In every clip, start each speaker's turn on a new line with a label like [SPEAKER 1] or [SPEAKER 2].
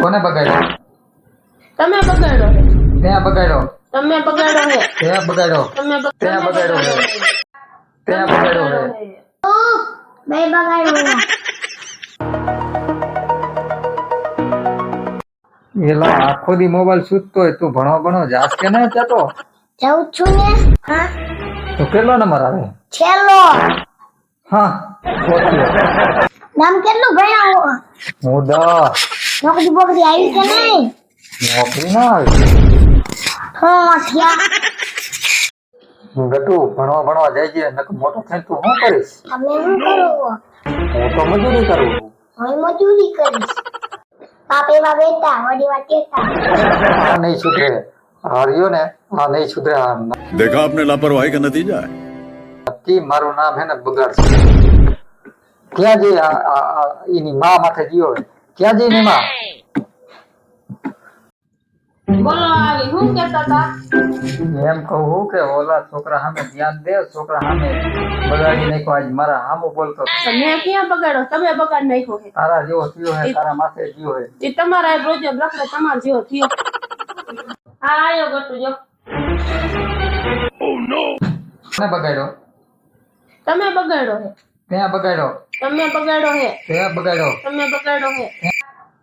[SPEAKER 1] કોને બગાડ્યો
[SPEAKER 2] તમે બગાડો
[SPEAKER 1] તે બગાડ્યો
[SPEAKER 2] તમે બગાડો હે
[SPEAKER 1] ત્યાં બગાડ્યો
[SPEAKER 2] તમે તે
[SPEAKER 1] બગાડ્યો હે. ત્યાં બગાડ્યો હે
[SPEAKER 2] હે.
[SPEAKER 3] બે બગાડ્યું
[SPEAKER 1] એલા આખો દી મોબાઈલ સૂતતો હોય તું ભણો ભણો જાસ કે ના જતો?
[SPEAKER 3] જાઉં છું ને. હા?
[SPEAKER 1] તો કેટલો નંબર આવે?
[SPEAKER 3] છેલ્લો.
[SPEAKER 1] હા
[SPEAKER 3] નામ કેટલું ભણ્યા?
[SPEAKER 1] હું દસ.
[SPEAKER 3] નોકરી બોકરી આવી કે નહીં
[SPEAKER 1] નોકરી ના? આવી
[SPEAKER 3] હું
[SPEAKER 1] ગટુ ભણવા ભણવા જાય છે નક મોટો થઈને તું શું કરીશ?
[SPEAKER 3] તમે શું કરો?
[SPEAKER 1] હું તો મજૂરી કરું.
[SPEAKER 3] હું મજૂરી કરીશ. બાપે બા બેટા વડી વાત કેતા
[SPEAKER 1] આ નહીં સુધરે. હાર્યો ને આ નહીં સુધરે
[SPEAKER 4] દેખા આપને લાપરવાહી કા નતીજા
[SPEAKER 1] તી મારું નામ હે ને બગાડ ત્યાં જે એની મા માથે જીવો હોય ક્યાં જઈ ની માં
[SPEAKER 2] બોલો આવી હું કેતા તા
[SPEAKER 1] એમ કહું હું કે ઓલા છોકરા સામે ધ્યાન દે છોકરા સામે બગાડી નાખ્યો આજ મારા સામુ બોલતો
[SPEAKER 2] તો મેં ક્યાં બગાડો તમે બગાડ નાખ્યો હે
[SPEAKER 1] તારા જેવો થયો હે તારા માથે ગયો હે
[SPEAKER 2] એ તમારા એ રોજ લખડે તમારો જેવો થયો હા આયો ગટુ જો
[SPEAKER 1] કોને બગાડ્યો
[SPEAKER 2] તમે બગાડો હે
[SPEAKER 1] ત્યાં બગાડ્યો
[SPEAKER 2] તમે બગાડો હે.
[SPEAKER 1] ત્યાં બગાડો?
[SPEAKER 2] તમે બગાડો હે.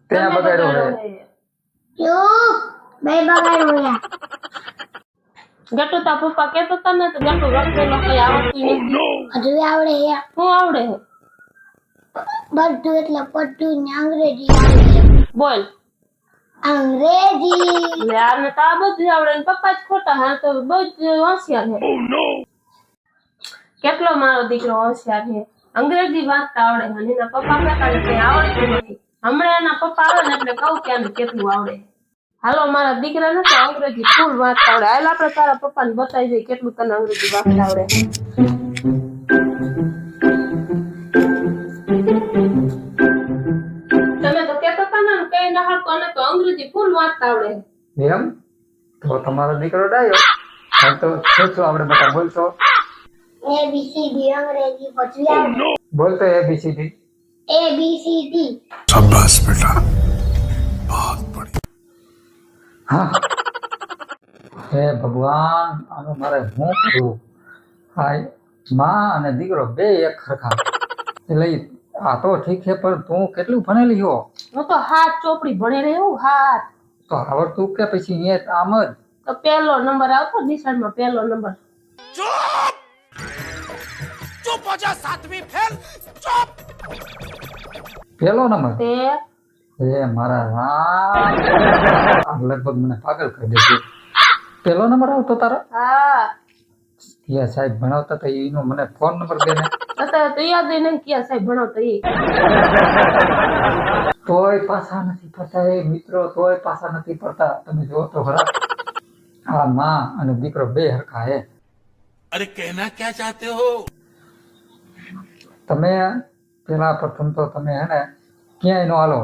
[SPEAKER 1] ત્યાં બગાડો હે?
[SPEAKER 2] હે.
[SPEAKER 3] બે બગાડો હે.
[SPEAKER 2] ગટુ તા પપ્પા કેતો તા ને તો ગટુ રખડેલો કઈ આવડતું નથી
[SPEAKER 3] હજુ આવડે હે.
[SPEAKER 2] હું આવડે હે?
[SPEAKER 3] બધું એટલે બધું ને અંગ્રેજી
[SPEAKER 2] બોલ.
[SPEAKER 3] અંગ્રેજી.
[SPEAKER 2] આને તો આ બધું આવડે ને પપ્પા જ ખોટા હા તો બહુ જ હોશિયાર છે કેટલો મારો દીકરો હોશિયાર છે અંગ્રેજી વાંચતા આવડે અને એના પપ્પા ને કઈ આવડતું નથી. હમણાં એના પપ્પા આવે ને એટલે કહું કે કેટલું આવડે. હાલો, મારા દીકરા ને તો અંગ્રેજી ફૂલ વાંચતા આવડે. હાલ આપણે તારા પપ્પાને બતાવી દઈએ કેટલું તને અંગ્રેજી વાંચતા આવડે. તમે તો કહેતા હતા ને કઈ ના અને તો અંગ્રેજી ફૂલ વાંચતા આવડે.
[SPEAKER 1] એમ? તો તમારો દીકરો ડાયો? તો શું શું આપણે બધા બોલતો
[SPEAKER 3] એ બી સી ડી અંગ્રેજી પછી આવડે
[SPEAKER 1] બોલતો ABCD
[SPEAKER 3] A B C D
[SPEAKER 4] शाबाश बेटा बहुत बढ़िया
[SPEAKER 1] હા હે ભગવાન આનું મારે શું કરવું હાય માં અને દીકરો બે એક સરખા એટલે ઈ આ તો ઠીક છે પણ તું કેટલું ભણેલી હો
[SPEAKER 2] હું તો હાથ ચોપડી ભણી રહી હું હાથ
[SPEAKER 1] તો આવડતું કે પછી અહીંયા આમ જ
[SPEAKER 2] તો પહેલો નંબર આવતો નિશાળમાં પહેલો નંબર પહોંચે સાતમી ફેલ ચોપ
[SPEAKER 1] પેલો નંબર
[SPEAKER 2] તે?
[SPEAKER 1] એ મારા રામ. લગભગ મને પાગલ કરી દેશે પેલો નંબર આવતો તારો?
[SPEAKER 2] હા.
[SPEAKER 1] કિયા સાહેબ ભણાવતા હતા એનો મને ફોન નંબર દે
[SPEAKER 2] તો યાદ નહીં કિયા સાહેબ ભણાવતા એ?
[SPEAKER 1] તોય પાછા નથી પડતા એ મિત્રો તોય પાછા નથી પડતા. તમે જો તો ખરા. આ માં અને દીકરો બે હરખા હે.
[SPEAKER 4] અરે કહેના ક્યાં ચાહતે હો?
[SPEAKER 1] તમે પેલા પ્રથમ તો તમે હે ને ક્યાંય નો હાલો.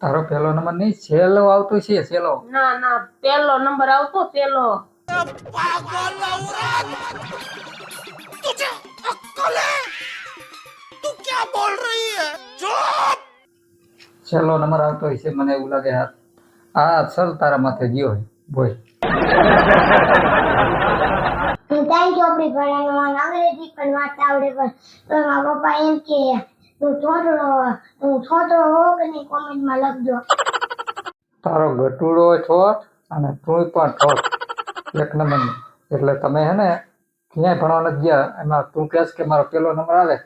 [SPEAKER 1] તારો પહેલો નંબર નહીં છેલ્લો આવતો છે છેલ્લો.
[SPEAKER 2] ના ના પહેલો નંબર આવતો પહેલો.
[SPEAKER 1] છેલ્લો નંબર આવતો છે મને એવું લાગે આ સર તારા માથે ગયો હોય.
[SPEAKER 3] ત્યાં ચોપડી મને અંગ્રેજી પણ વાંચતા આવડે પણ તો મારા પપ્પા એમ કે તું છોતરો તું છોતરો હો કે નહીં કોમેન્ટમાં લખજો.
[SPEAKER 1] તારો ગટુડો ઠોઠ અને તું પણ ઠોઠ એક નંબર. એટલે તમે હે ને ક્યાંય ભણવા નથી ગયા એમાં તું કહેશ કે મારો પેલો નંબર આવે.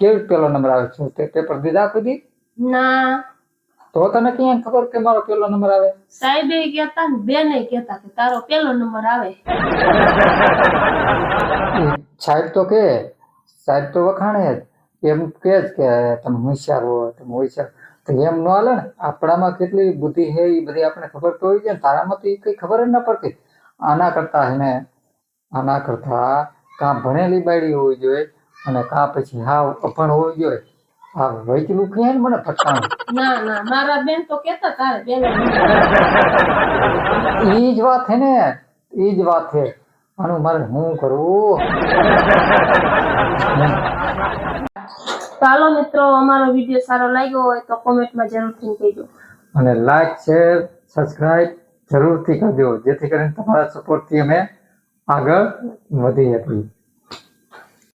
[SPEAKER 1] કેવી પેલો નંબર આવે? શું તે પેપર દીધા કદી
[SPEAKER 2] ના.
[SPEAKER 1] તો તને ક્યાં ખબર કે મારો પેલો નંબર આવે?
[SPEAKER 2] સાહેબે કહેતા ને બેને કહેતા કે તારો પહેલો નંબર આવે.
[SPEAKER 1] સાહેબ તો કે સાહેબ તો વખાણે જ. એમ કે જ કે તમે હોશિયાર હો તમે હોશિયાર. તો એમ ન હાલે ને આપણામાં કેટલી બુદ્ધિ છે એ બધી આપણે ખબર તો હોય છે તારામાં તો એ કઈ ખબર જ ન પડતી. આના કરતા હે ને આના કરતા કાં ભણેલી બાયડી હોવી જોઈએ અને કાં પછી હાવ અપણ હોવી જોઈએ. આ વૈચલું કહે ને મને ફટકાણું?
[SPEAKER 2] ના ના મારા બેન તો કેતા તારે પહેલો
[SPEAKER 1] ઈ જ વાત છે ને ઈ જ વાત છે આનું મારે હું કરવું
[SPEAKER 2] ચાલો મિત્રો અમારો વીડિયો સારો લાગ્યો હોય તો કોમેન્ટમાં જરૂરથી કહેજો.
[SPEAKER 1] અને લાઈક શેર સબસ્ક્રાઇબ જરૂરથી કરજો જેથી કરીને તમારા સપોર્ટથી અમે આગળ વધી શકીએ